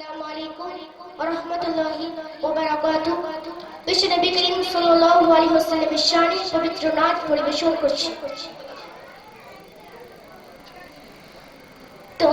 السلام علیکم ورحمۃ اللہ وبرکاتہ۔ وش نبی کریم صلی اللہ علیہ وسلم شان পবিত্র নাচ পরিবেশন করছি তো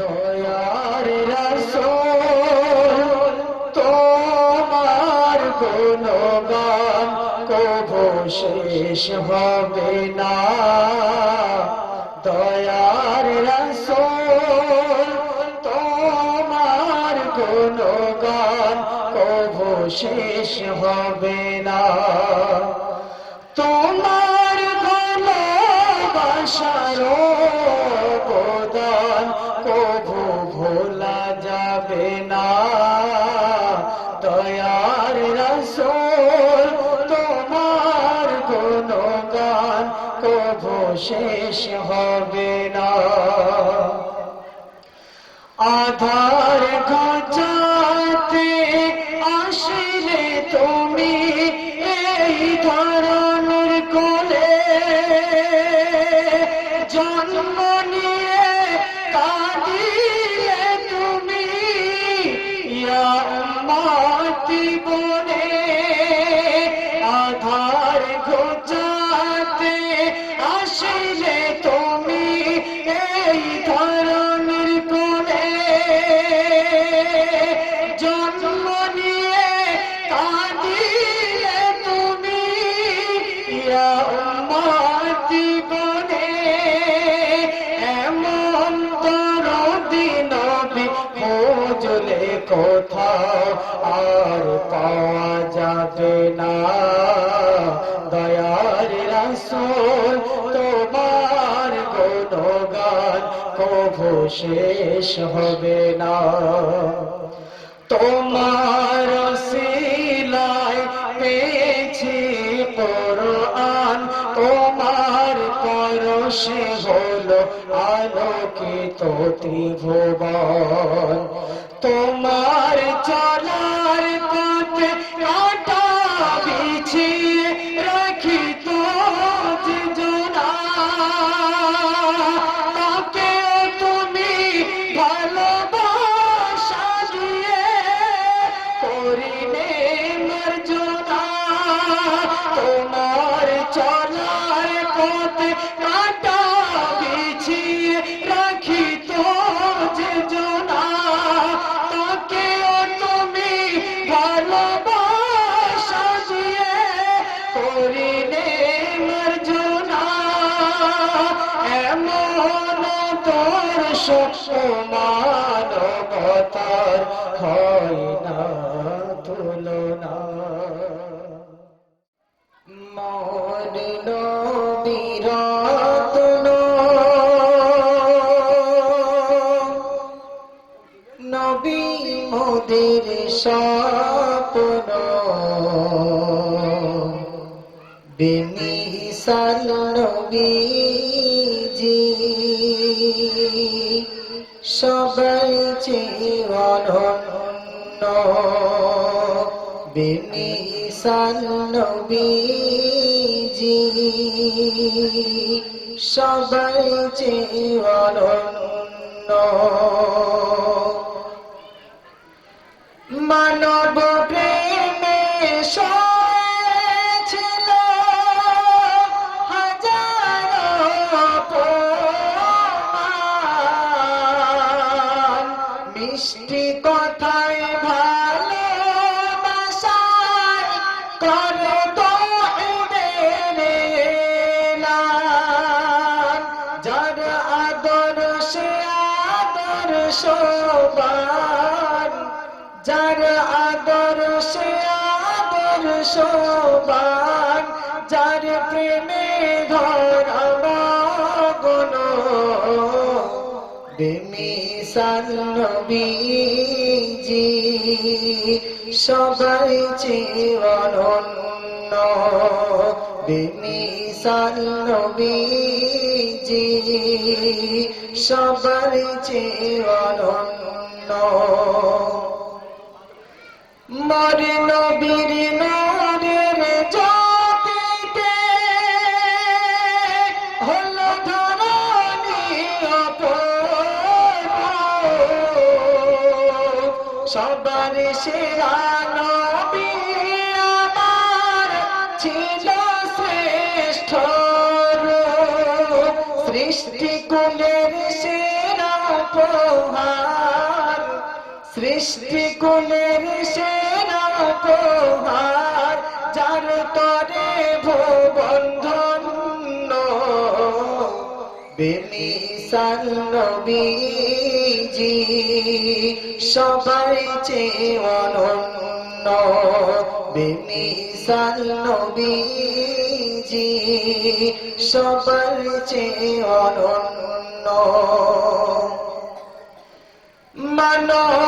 দয়ার রাসূল, তোমার গুণগান কবু শেষ হবে না। দয়ার রাসূল, তোমার গুণগান কবু শেষ হবে কবু শেষ হবে না। আধার ঘটা পাওয়া যাবে না। দয়ার রাসূল, তোমার গুণগান কভু শেষ হবে না। তোমার শিলায় পেয়েছি কোরআন, তোমার পরশে হলো আলোকিত ত্রিভুবন। তোমার চলার পথে কাটা বিছিয়ে রাখি তো জোনা তাকে নবী মোদের স্বপ্ন। বেমিসাল নবীজি সবাই চেয়ে অনন্য। বেমিসাল নবীজি সবাই চেয়ে অনন্য। নবীজি সবাই অনন্য বেমিসাল নবীজি সবার অনন্য মরে নবীর সেরা নবী আমার ছিল শ্রেষ্ঠ। সৃষ্টি কুলের সেরা উপহার সৃষ্টি কুলের সেরা উপহার যার তরে ভুবন বেমিসাল নবীজি সবাই চেয়ে অনন্য বেমিসাল নবীজি সবার চেয়ে অনন্য। মানবতার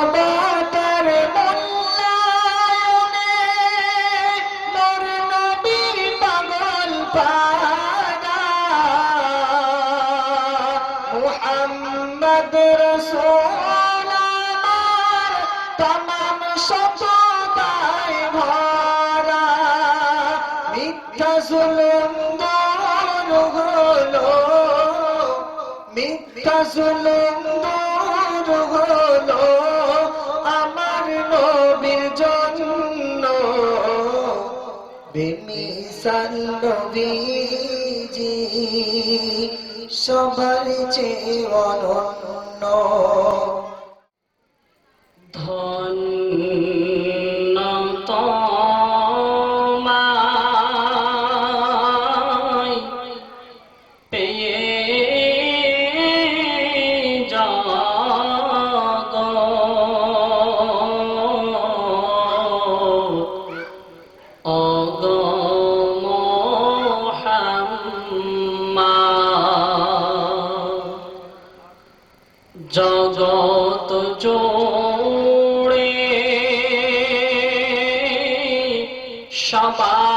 মিথ্যা সুন্দর দূর হলো আমার নবীর জন্য। বেমিসাল নবীজি সবার চেয়ে অনন্য। ধন্য সবার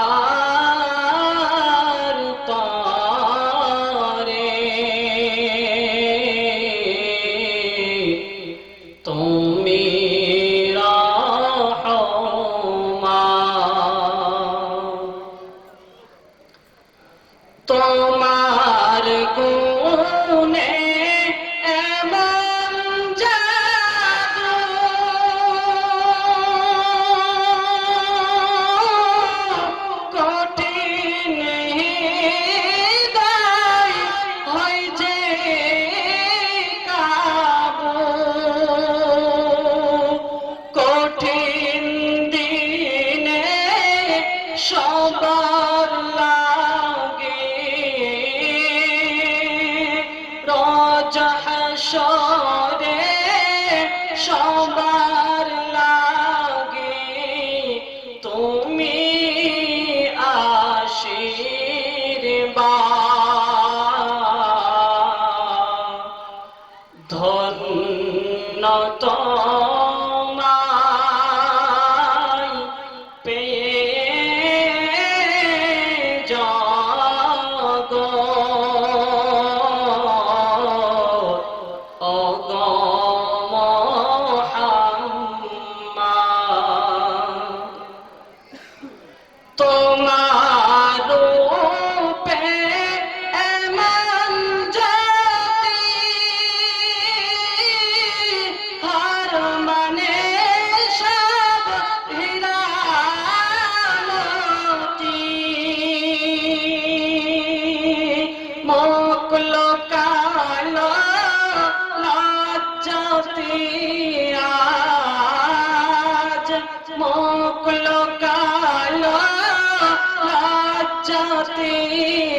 রে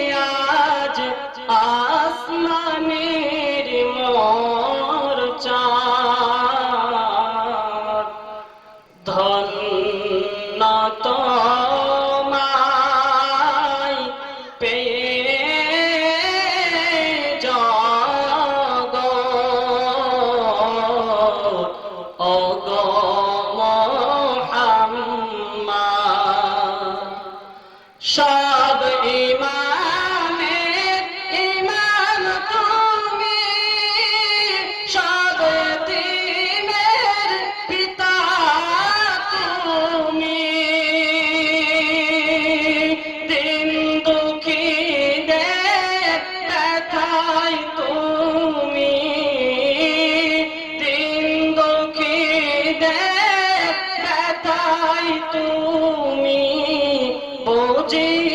তুমি ও যে